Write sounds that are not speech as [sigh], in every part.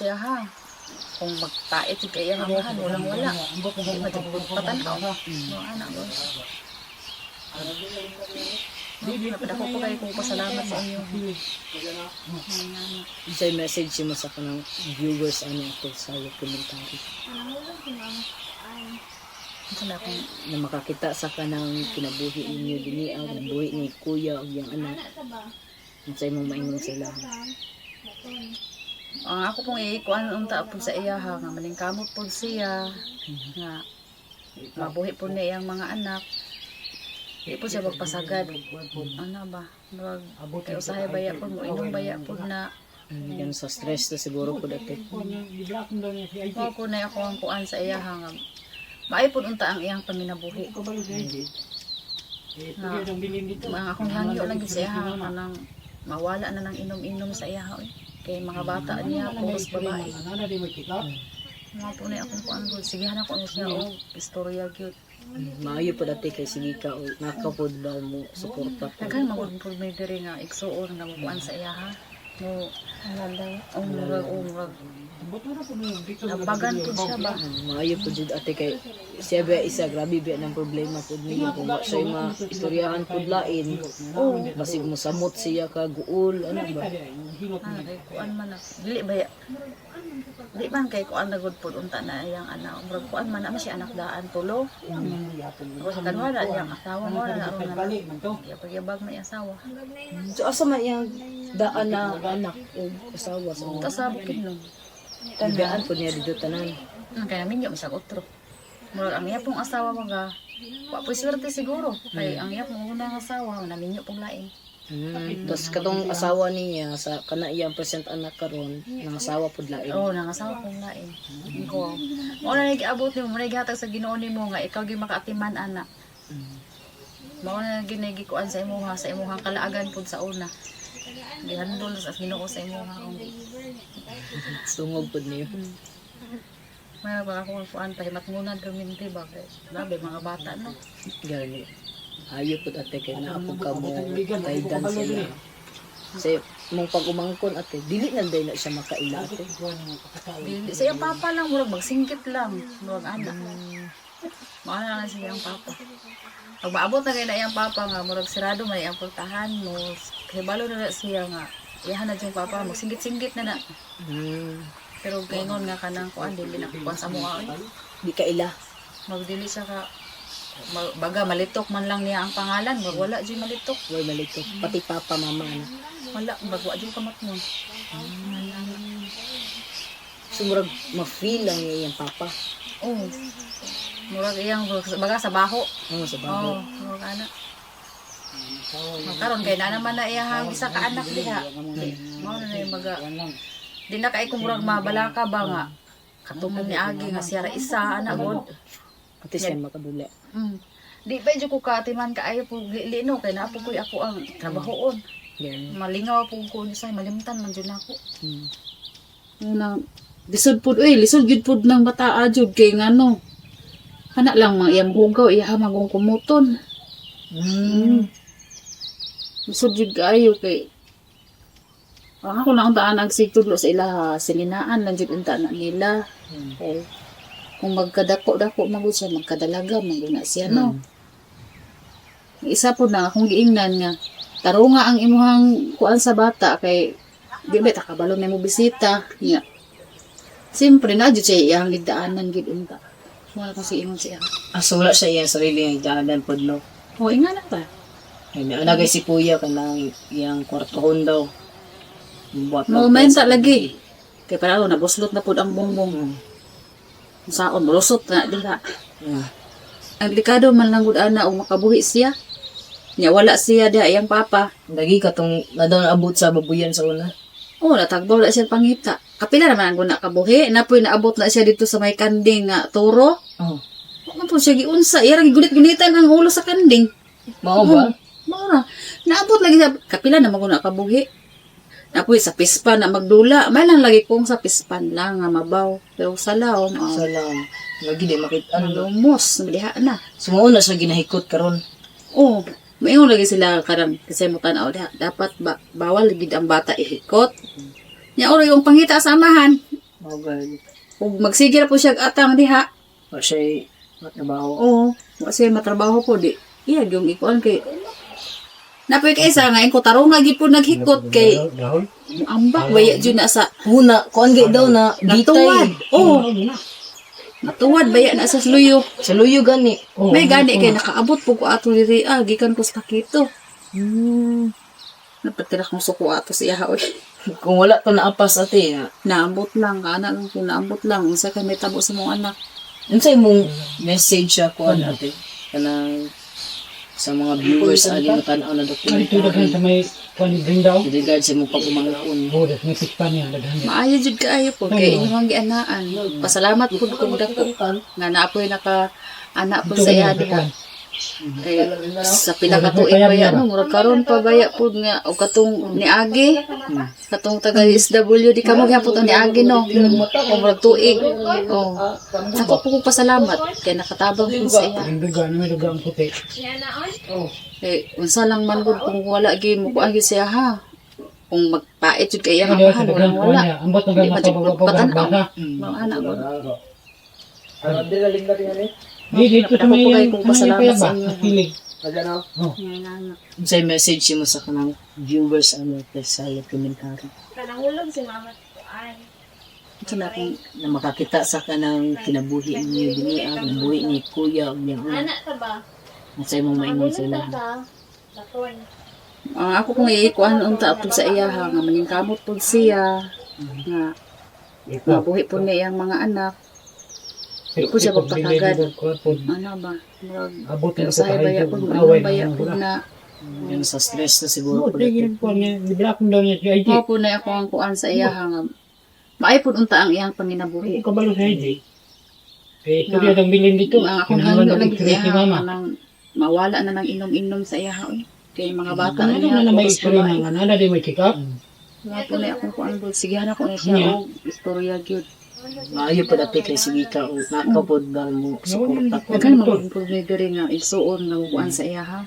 Kaya ha, kung magtait si kaya nga mahan, walang wala. Hindi matagpod patanaw. No, anak ko. Napadapo ko kayo kung pasalamat sa inyo. Sa message mo sa kanang viewers ano ito sa commentary Ito na makakita sa kanang kinabuhi ninyo dini ang kinabuhi ni kuya ug yung anak. Ang sa imong maingon sila. Ang ako pong iikuan unta po sa iya ha, nga maningkamot po siya, nga mabuhi po niya ang mga anak. Di po siya magpasagad. Ano ba? Mag, kay usahay baya po mo, inom baya po na. Yan sa stress to siguro po dati. Mao po na ako ang kuan sa iya ha, nga Maay po unta ang iyang paminabuhi. Na, mga akong hangyo lang sa iya ha, kanang mawala na ng inom-inom sa iya ha. oy. Kay mga bata niya, puros babae. Mga po na akong kuan gud. Sige na ko ano siya o istorya gyud. Maayo po dati kay sige ka o nakapod ba mo suporta po. Daghan magud po may diri nga igsuon nga mukuan sa iya ha. Mo ang murag o murag. Nabagan po siya ba? Maayo po jud ate kay siya ba isa grabe ba ng problema po niya kung wa siya ma istoryahan po lain. Oh, basig mo samot siya ka guol ano ba? Ano kay kuan man na. Dili ba ya- Di man kay kuan na gud pod unta na iyang anak. Murag kuan man na siya anak daan tulo. Tapos kanwa na iyang asawa mo na naroon na. Yapag-yabag na iyang asawa. So asa man yang daan na anak o asawa sa Tapos sa bukid nun. Tandaan po niya dito tanan. Hmm, kaya minyo masag otro. Murag ang iya pong asawa mga wa po swerte siguro. Kay ang iya pong unang asawa na minyo pong lain. Mm. Tapos katong asawa niya sa kana iyang present anak karon ng asawa pud lain. Oo, nang asawa pong lain. Ko. Mo na nag-abot ni mo, mo naghatag sa Ginoo nimo nga ikaw gi makaatiman ana. Mm. Mao na ginagikuan sa imuha sa imong kalaagan pud sa una. Gihandol sa Ginoo sa imuha Sungog pud niyo. May ba ako kuan pahimat muna gaminti ba kay labi mga bata no. Gani. Ayo pud ate kay naa po ka mo kaidan sila. Kasi mong pag-umangkon ate, dili na day na siya makaila ate. Dili sa iyang papa lang murag magsingkit lang, murag ana. Maana na siya ang papa. Pag maabot na kay na iyang papa nga murag sirado man iyang pultahan mo, hibalo na na siya nga iyahan na yung papa magsingkit-singkit na na. Mm. Pero gayon nga kanang kuan dili na kuan sa mga oy. Di ka ila. Magdili siya ka baga malitok man lang niya ang pangalan, wag wala di malitok. Way malito. Pati papa mama na. Wala, bagwa di kamat mo. So murag ma-feel lang niya iyang papa. Oh. Murag iyang baga sa baho. Oo, sa Oo, bago. oh, murag ana. Karon kay na naman na iyang isa ka anak diha. Di, mao na yung baga. Di na kay kung murag mabalaka ba nga. Katubog ni Agi nga siya ra isa anak mo. Ate siya makadula. Mm. Di ba jud ko katiman kaayo po lino kay naa po koy ako ang trabahoon. Gani. Malingaw po ko ni say malimtan man jud nako. Mm. Nang lisod pud uy, lisod gid pud ng bataa jud kay ngano. Kana lang mga iyang hugaw iya magong kumuton. Mm. Lisod jud kaayo kay Ah, ako na ang taan nagsigtudlo sa ila silinaan lang jud unta na nila. Mm. Kay kung magkadako-dako magud siya magkadalaga magud na siya no. Isa po na akong giingnan nga tarunga ang imuhang kuan sa bata kay di ba takabalo na mo bisita niya. Siyempre na jud siya iyang gidaanan gid unta. Wala kasi ingon siya. Ah, so wala siya iyang sarili ang daanan pod no. O inga na ta. Ay, naanagay si kuya ka ng iyang kwartohon daw. Momenta pesa. lagi. Kay para nabuslot na pud ang bongbong. Saon mulusot na diha. Ah. Ang delikado man lang ana og makabuhi siya. Nya wala siya diha iyang papa. Lagi ka tong na daw naabot sa babuyan sa una. Oh, natagbaw na siya pangita. Kapila naman ang guna kabuhi. Napoy naabot na siya dito sa may kanding nga turo. Oh. Ano po siya giunsa? Iyang gigulit-gunitan ang ulo sa kanding. Mao ba? Mara. Naabot lagi sa kapila na maguna kabuhi. Napoy sa pispan na magdula. May lang lagi kong sa pispan lang nga mabaw. Pero sa laom, oh, Salam. Lagi di makita ano. lumos, maliha na. Sumuuna siya ginahikot karon. Oh, maingon lagi sila karang kasi mo tanaw da, dapat ba, bawal gid ang bata ihikot. Nya oro yung pangita sa amahan. Okay. Ug magsigil po siya atang diha. Siya matrabaho. Oo, kasi matrabaho po di. Iya yung ikuan kay Napoy kay isa nga ko tarong lagi po naghikot kay ambak baya jud na sa Una, kuan gay daw na natuwad. gitay. Oh. Natuwad baya na sa sluyo. Sa luyo gani. May gani kay nakaabot po ko ato diri ah gikan ko sa takito. Hmm. Napatira kong suko ato siya oy. [laughs] Kung wala to naapas ate, na, Naambot lang kana lang ko naambot lang unsa kay may tabo sa mong anak. unsay mong message sa kuan ate? Kanang sa mga viewers ali mo tan-aw na Ito daghan sa may kuan bring daw. regard sa imong pagumangkon. Budas may pispan niya daghan. Maayo jud kaayo po kay inyong gianaan. Pasalamat pud kong dako nga naapoy naka anak po sa iya diha. Kay sa pila ka tuig baya no murag karon pa baya pud nga o katong niagi katong taga SW di kamo gyapon ni Agi no? O murag tuig. Oh ako po kong pasalamat. Kay nakatabang pud sa iya Ang duga, ano may duga ang puti. kay unsa lang man gud kung wala gi mo ko agi siya ha? Kung magpait jud kay iya nga mahal wala wala. Ambot ng Di gana pa pa jud patanaw basa. mga anak gud Di dito sa Ako may ano kung pasalamat sa ba? inyo. Sa kilig. Oh. Mga anak. Unsay message mo sa kanang viewers ano sa dokumentary? Ito na kung na makakita sa kanang kinabuhi niyo dinhi ang buhi ni kuya ug niya. Ana ta ba? Unsay mong maingon sa ila? ang ako kung iikuan unta pud sa iya ha nga maningkamot pud siya nga mabuhi po niya ang mga anak Di po siya magpatagad. ano ba murag Abot na usahay baya away mo baya na pud na Yan sa stress na siguro Oh, po tingin ko niya. Libra akong daw niya si IG. mao po na ako ang kuan sa iya ha nga maay pud unta ang iyang panginabuhi Ito kabalo sa IG. Eh, istorya ng bilin dito. ang akong Kinahawan hangyo ng lang siya si ha mama. nang mawala na ng inom-inom sa iya ha oy kay mga bata Ano na na na may niya istorya nga nana di may check up. Nga po na akong kuan bud sige na ko na siya Yeah. og istorya gyud Maayo pa dati kay sige ka o nakapod ba mo suporta ko. Daghan mo kung may diri nga isuon nga kuan sa iya ha.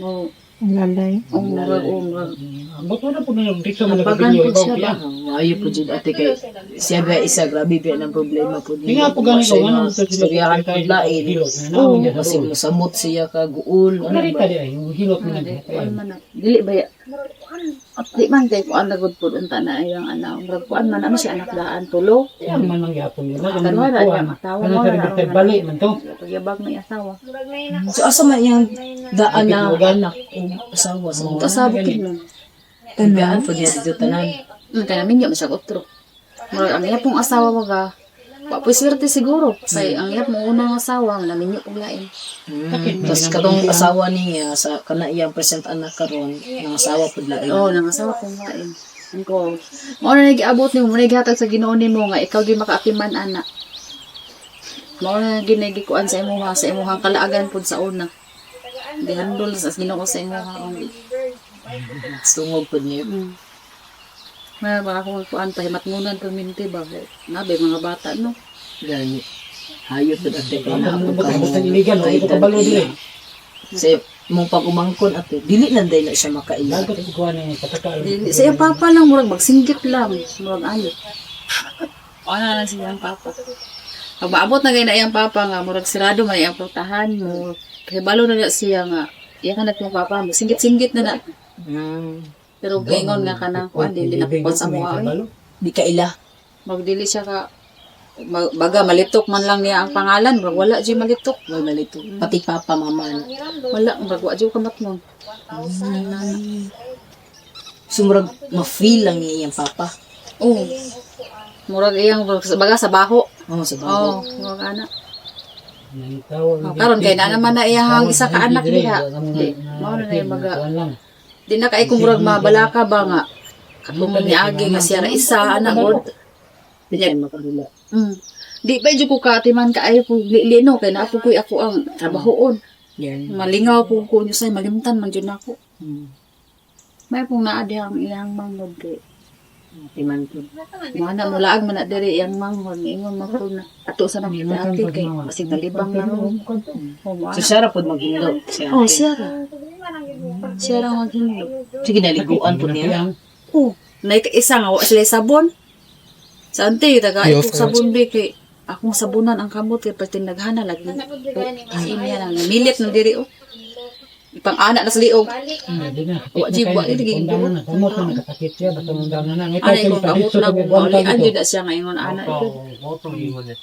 Mo Lalay. ang murag o murag mo na po na yung dito mo nagpapinyo. po siya kaya. ba? Maayo po jud ate kay siya ba isa grabe ba ng problema po Hindi nga po. Ano mo sa sila? Istoryahan po lain. Niya sa Kasi loob. mosamot siya ka guul. Ano man na. Dili ba ya? At di man kay kuan na gud pud unta na iyang anak. Murag kuan man ano siya anak daan tulo. Yan man ang yapon yun. Ano Kanwa na niya matawa Ano mo sa na. Dr. Bali man to. Yabag na asawa. So asa man yang daan na anak o asawa sa Ta sabot mo. Tabiaan po niya dito tanan. Mm, kaya namin yun siya otro. Murag ang iya pong asawa waga. Wa po swerte siguro. Kay ang iya pong unang asawa nga namin pong lain. Mm. Tapos katong asawa niya sa kana iyang present anak karon ng asawa pud lain. Oo, oh, nang asawa pong lain. Ang ko. Mo na nagiabot ni mo, mo nagihatag sa Ginoo nimo nga ikaw di makaapiman ana. Mo na ginagikuan sa imo sa imong kalaagan pud sa una. Gihandol sa Ginoo sa imo ha. Sungog pud niya. Mm. May baka kung kuan pa himatngunan perminti ba. Nabe mga bata no. Gani. Hayop pud ate kay na ba sa iligan? Ito kabalo din. Kasi mong pag-umangkon ate, dili na day na siya makaila. Dagat ko kuha ng patakal. Dili- Sa papa lang murag magsinggit lang. Murag ayo. [laughs] Ano na lang siyang papa. Pag maabot na gaya na iyang papa nga, murag sirado man iyang putahan mo. Kaya balo na na siya nga, iya ka na papa mo. Singgit-singgit na na. Mm. Pero gaingon nga ka na, kuan, dili na kuan sa mga oy. Di kaila. Magdili siya ka, mag- baga malitok man lang niya ang pangalan, murag wala di malitok. Wala malito. Pati papa mama. ano. Wala, murag wa di kamat mo. Sumurag ma-feel lang niya iyang papa. Oo. Murag iyang, baga sa baho. Oh, sa Oo, bago. murag ana. Oh, Oh, karon kay na naman na iyang isa ka anak diha. Di, mao na na yung maga. Di na kay kung murag mabalaka ba nga. Katong ni Agi nga siya ra isa anak god. Di kayo makarila. Mm. Di ba jud ko katiman ka ay ko lino kay naa po koy ako ang trabahoon. Yan. Malingaw po ko nyo say malimtan man jud nako. Hmm. May pong naa ang ilang manghod kay. Timan po. Mana mo laag man na diri yang manghod ingon man ko na ato sa nang ati kay basig talibang lang mo. Oh, mo. Siya ra pod maghindo. Siya. Oh, siya ra. Siya ra maghindo. Sige naliguan po niya. Oh, may isa nga sila sabon. Sa ante, taga itong sabon be kay akong sabunan ang kamot kay pati naghana lagi. Kasi niya nang milit ng diri oh. Ipang anak na sa liog. Na. Wa, di, wa, di, di, Undan na. Kamot na nakasakit siya. Basta undan na na. Ano sa kamot na dito. anjud na siya ngayon anak ito. Motong iwan niya